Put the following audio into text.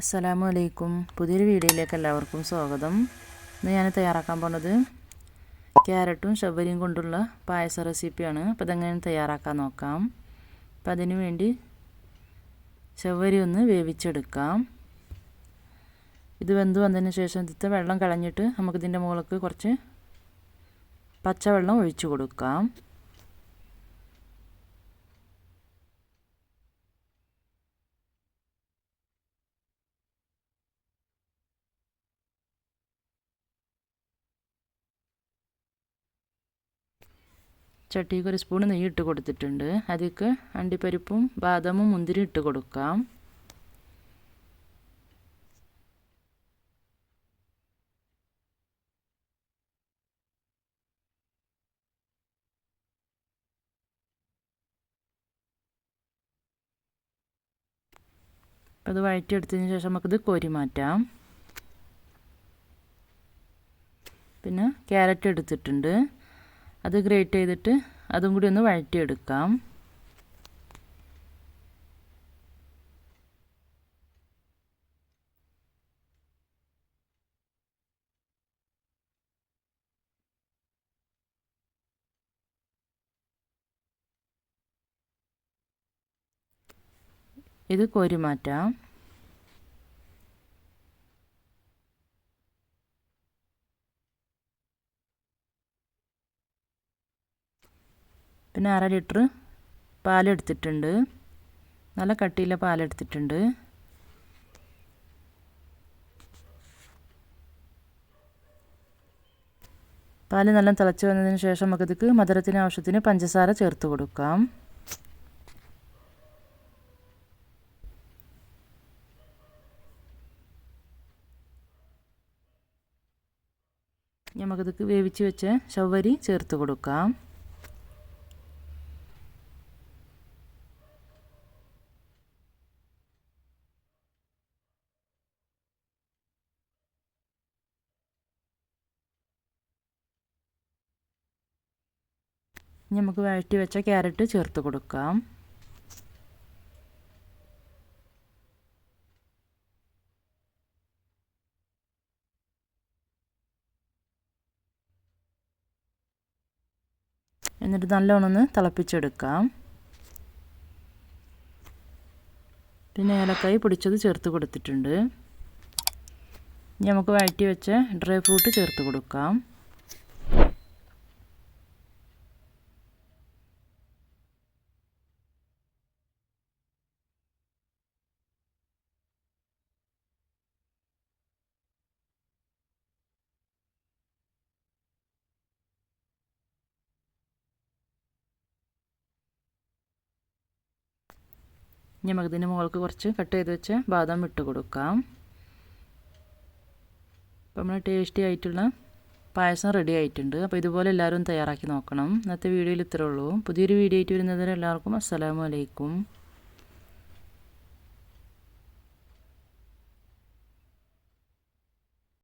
അസ്സലാമു അലൈക്കും. പുതിയൊരു വീഡിയോയിലേക്ക് എല്ലാവർക്കും സ്വാഗതം. ഇന്ന് ഞാൻ തയ്യാറാക്കാൻ പോണത് ക്യാരറ്റും ശബരിയും കൊണ്ടുള്ള പായസ റെസിപ്പിയാണ്. അപ്പോൾ ഇതെങ്ങനെ തയ്യാറാക്കാൻ നോക്കാം. അപ്പോൾ അതിനു വേണ്ടി ശവരി ഒന്ന് വേവിച്ചെടുക്കാം. ഇത് വെന്ത് വന്നതിന് ശേഷം ഇതിത്തെ വെള്ളം കളഞ്ഞിട്ട് നമുക്കിതിന്റെ മുകളിലേക്ക് കുറച്ച് പച്ചവെള്ളം ഒഴിച്ചു കൊടുക്കാം. ചട്ടിക്ക് ഒരു സ്പൂൺ നെയ്യ് ഇട്ട് കൊടുത്തിട്ടുണ്ട്. അതിലേക്ക് അണ്ടിപ്പരിപ്പും ബാദാമും മുന്തിരി ഇട്ട് കൊടുക്കാം. അത് വഴറ്റിയെടുത്തതിന് ശേഷം നമുക്കിത് കോരി മാറ്റാം. പിന്നെ ക്യാരറ്റ് എടുത്തിട്ടുണ്ട്. അത് ഗ്രേറ്റ് ചെയ്തിട്ട് അതും കൂടി ഒന്ന് വഴറ്റിയെടുക്കാം. ഇത് കോരി മാറ്റാം പിന്നെ അര ലിറ്റർ പാലെടുത്തിട്ടുണ്ട്. നല്ല കട്ടിയിലെ പാലെടുത്തിട്ടുണ്ട്. പാൽ നല്ല തിളച്ച് വന്നതിന് ശേഷം നമുക്കിതിക്ക് മധുരത്തിന് ആവശ്യത്തിന് പഞ്ചസാര ചേർത്ത് കൊടുക്കാം. നമുക്കിതിക്ക് വേവിച്ച് വെച്ച ശവരി ചേർത്ത് കൊടുക്കാം. നമുക്ക് വഴറ്റി വെച്ച ക്യാരറ്റ് ചേർത്ത് കൊടുക്കാം. എന്നിട്ട് നല്ലോണം ഒന്ന് തിളപ്പിച്ചെടുക്കാം. പിന്നെ ഏലക്കായി പൊടിച്ചത് ചേർത്ത് കൊടുത്തിട്ടുണ്ട്. ഇനി നമുക്ക് വഴറ്റി വെച്ച ഡ്രൈ ഫ്രൂട്ട് ചേർത്ത് കൊടുക്കാം. നമുക്ക് ഇതിന് മുകൾക്ക് കുറച്ച് കട്ട് ചെയ്ത് വെച്ച ബാദാം ഇട്ട് കൊടുക്കാം. അപ്പോൾ നമ്മൾ ടേസ്റ്റി ആയിട്ടുള്ള പായസം റെഡി ആയിട്ടുണ്ട്. അപ്പോൾ ഇതുപോലെ എല്ലാവരും തയ്യാറാക്കി നോക്കണം. ഇന്നത്തെ വീഡിയോയിൽ ഇത്രയേ ഉള്ളൂ. പുതിയൊരു വീഡിയോ ആയിട്ട് വരുന്നതിന് എല്ലാവർക്കും അസ്സലാമു അലൈക്കും.